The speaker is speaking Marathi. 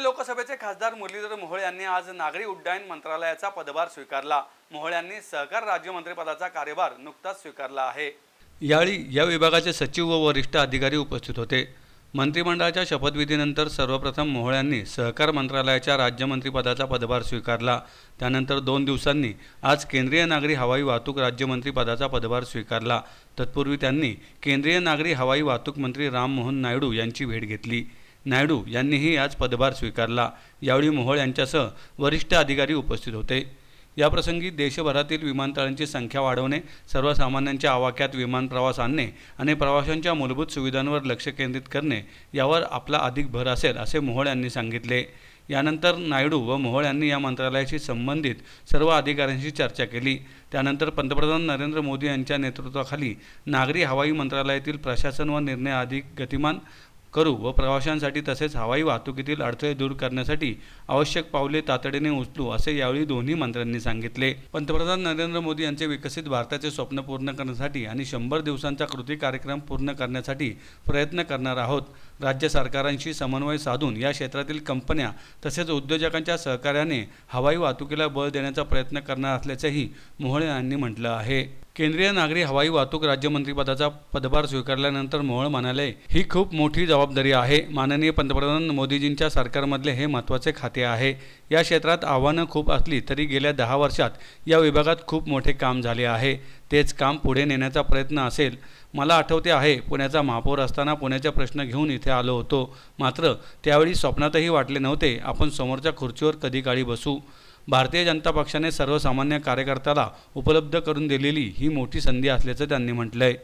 पुणे लोकसभेचे खासदार मुरलीधर मोहोळ यांनी आज नागरी उड्डाण मंत्रालयाचा पदभार स्वीकारला. मोहोळ यांनी सहकार राज्यमंत्रीपदाचा कार्यभार नुकताच स्वीकारला आहे. यावेळी या विभागाचे सचिव व वरिष्ठ अधिकारी उपस्थित होते. मंत्रिमंडळाच्या शपथविधीनंतर सर्वप्रथम मोहोळ यांनी सहकार मंत्रालयाच्या राज्यमंत्रीपदाचा पदभार स्वीकारला. त्यानंतर दोन दिवसांनी आज केंद्रीय नागरी हवाई वाहतूक राज्यमंत्रीपदाचा पदभार स्वीकारला. तत्पूर्वी त्यांनी केंद्रीय नागरी हवाई वाहतूक मंत्री राममोहन नायडू यांची भेट घेतली. नायडू यांनीही आज पदभार स्वीकारला. यावेळी मोहोळ यांच्यासह वरिष्ठ अधिकारी उपस्थित होते. याप्रसंगी देशभरातील विमानतळांची संख्या वाढवणे सर्वसामान्यांच्या आवाक्यात विमान प्रवास आणणे आणि प्रवाशांच्या मूलभूत सुविधांवर लक्ष केंद्रित करणे यावर आपला अधिक भर असेल असे मोहोळ यांनी सांगितले. यानंतर नायडू व मोहोळ यांनी या मंत्रालयाशी संबंधित सर्व अधिकाऱ्यांशी चर्चा केली. त्यानंतर पंतप्रधान नरेंद्र मोदी यांच्या नेतृत्वाखाली नागरी हवाई मंत्रालयातील प्रशासन व निर्णय अधिक गतिमान करू व प्रवाशांसाठी तसेच हवाई वाहतुकीतील अडथळे दूर करण्यासाठी आवश्यक पावले तातडीने उचलू असे यावेळी दोन्ही मंत्र्यांनी सांगितले. पंतप्रधान नरेंद्र मोदी यांचे विकसित भारताचे स्वप्न पूर्ण करण्यासाठी आणि शंभर दिवसांचा कृती कार्यक्रम पूर्ण करण्यासाठी प्रयत्न करणार आहोत. राज्य सरकारांशी समन्वय साधून या क्षेत्रातील कंपन्या तसेच उद्योजकांच्या सहकार्याने हवाई वाहतुकीला बळ देण्याचा प्रयत्न करणार असल्याचेही मोहळे यांनी म्हटलं आहे. केंद्रीय नागरी हवाई वाहतूक राज्यमंत्रीपदाचा पदभार स्वीकारल्यानंतर मोहोळ म्हणाले ही खूप मोठी जबाबदारी आहे. माननीय पंतप्रधान मोदीजींच्या सरकारमधले हे महत्त्वाचे खाते आहे. या क्षेत्रात आव्हानं खूप असली तरी गेल्या दहा वर्षात या विभागात खूप मोठे काम झाले आहे. तेच काम पुढे नेण्याचा प्रयत्न असेल. मला आठवते आहे पुण्याचा महापौर असताना पुण्याचा प्रश्न घेऊन इथे आलो होतो. मात्र त्यावेळी स्वप्नातही वाटले नव्हते आपण समोरच्या खुर्चीवर कधी काळी बसू. भारतीय जनता पक्षाने सर्वसामान्य कार्यकर्त्याला उपलब्ध करून दिलेली ही मोठी संधी असल्याचं त्यांनी म्हटलं आहे